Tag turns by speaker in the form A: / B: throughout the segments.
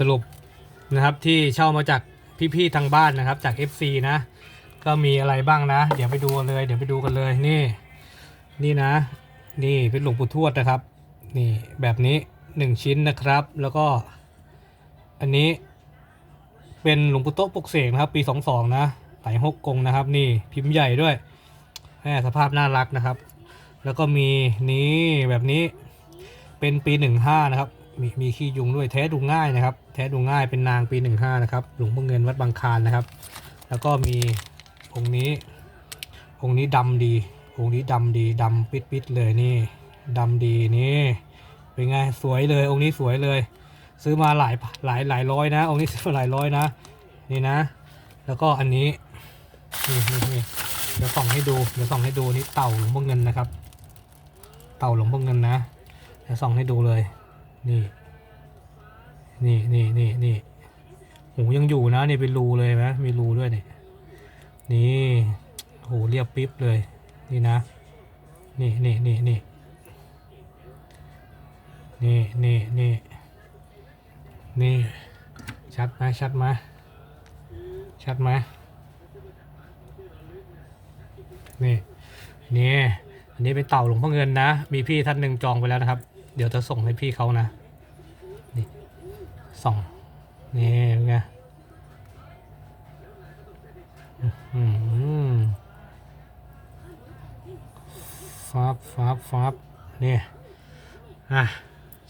A: สรุปนะครับที่เช่ามาจากพี่ๆทางบ้านนะครับจาก FC นะ ก็มีอะไรบ้างนะ เดี๋ยวไปดูกันเลย เดี๋ยวไปดูกันเลยนี่ นี่นะ นี่เป็นหลวงปู่ทวดนะครับ นี่แบบนี้หนึ่งชิ้นนะครับ แล้วก็อันนี้ เป็นหลวงปู่โต๊ะปลุกเสกนะครับ ปี22นะไต่ฮกกงนะครับ นี่พิมพ์ใหญ่ด้วยแหมสภาพน่ารักนะครับ แล้วก็มีนี่แบบนี้เป็นปี15นะครับ มีมีขี้ยุงด้วยแท้ดูง่ายนะครับ แท้ดูง่ายเป็นนางปี15นะครับ หลวงพ่อเงินวัดบางคานนะครับ แล้วก็มีองค์นี้ องค์นี้ดำดี องค์นี้ดำดีดำปิดปิดเลยนี่ดำดีนี่เป็นไงสวยเลย องค์นี้สวยเลย ซื้อมาหลายหลายหลายร้อยนะ องค์นี้ซื้อมาหลายร้อยนะ นี่นะ แล้วก็อันนี้นี่นี่นี่เดี๋ยวส่องให้ดูเดี๋ยวส่องให้ดูนี่เต่าหลวงพ่อเงินนะครับ เต่าหลวงพ่อเงินนะเดี๋ยวส่องให้ดูเลย นี่ นี่นี่นี่นี่หูยังอยู่นะนี่เป็นรูเลยไหมมีรูด้วยนี่นี่โหเรียบปิ๊บเลย นี่นะ นี่นี่นี่นี่นี่นี่นี่นี่ชัดไหมชัดไหมชัดไหมนี่นี่อันนี้เป็นเต่าหลวงพ่อเงินนะ มีพี่ท่านหนึ่งจองไปแล้วนะครับ เดี๋ยวจะส่งให้พี่เขานะ นี่ส่องนี่ไงฟับฟับฟับนี่อะ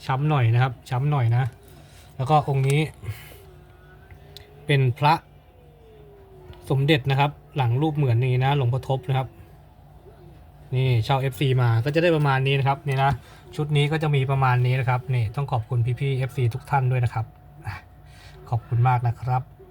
A: ช้ำหน่อยนะครับ ช้ำหน่อยนะ แล้วก็องค์นี้ เป็นพระสมเด็จนะครับ หลังรูปเหมือนนี้นะ หลวงพ่อทบนะครับ นี่เช่า FC มาก็จะได้ประมาณนี้นะครับนี่นะชุดนี้ก็จะมีประมาณนี้นะครับนี่ต้องขอบคุณพี่ๆ FC ทุกท่านด้วยนะครับ ขอบคุณมากนะครับ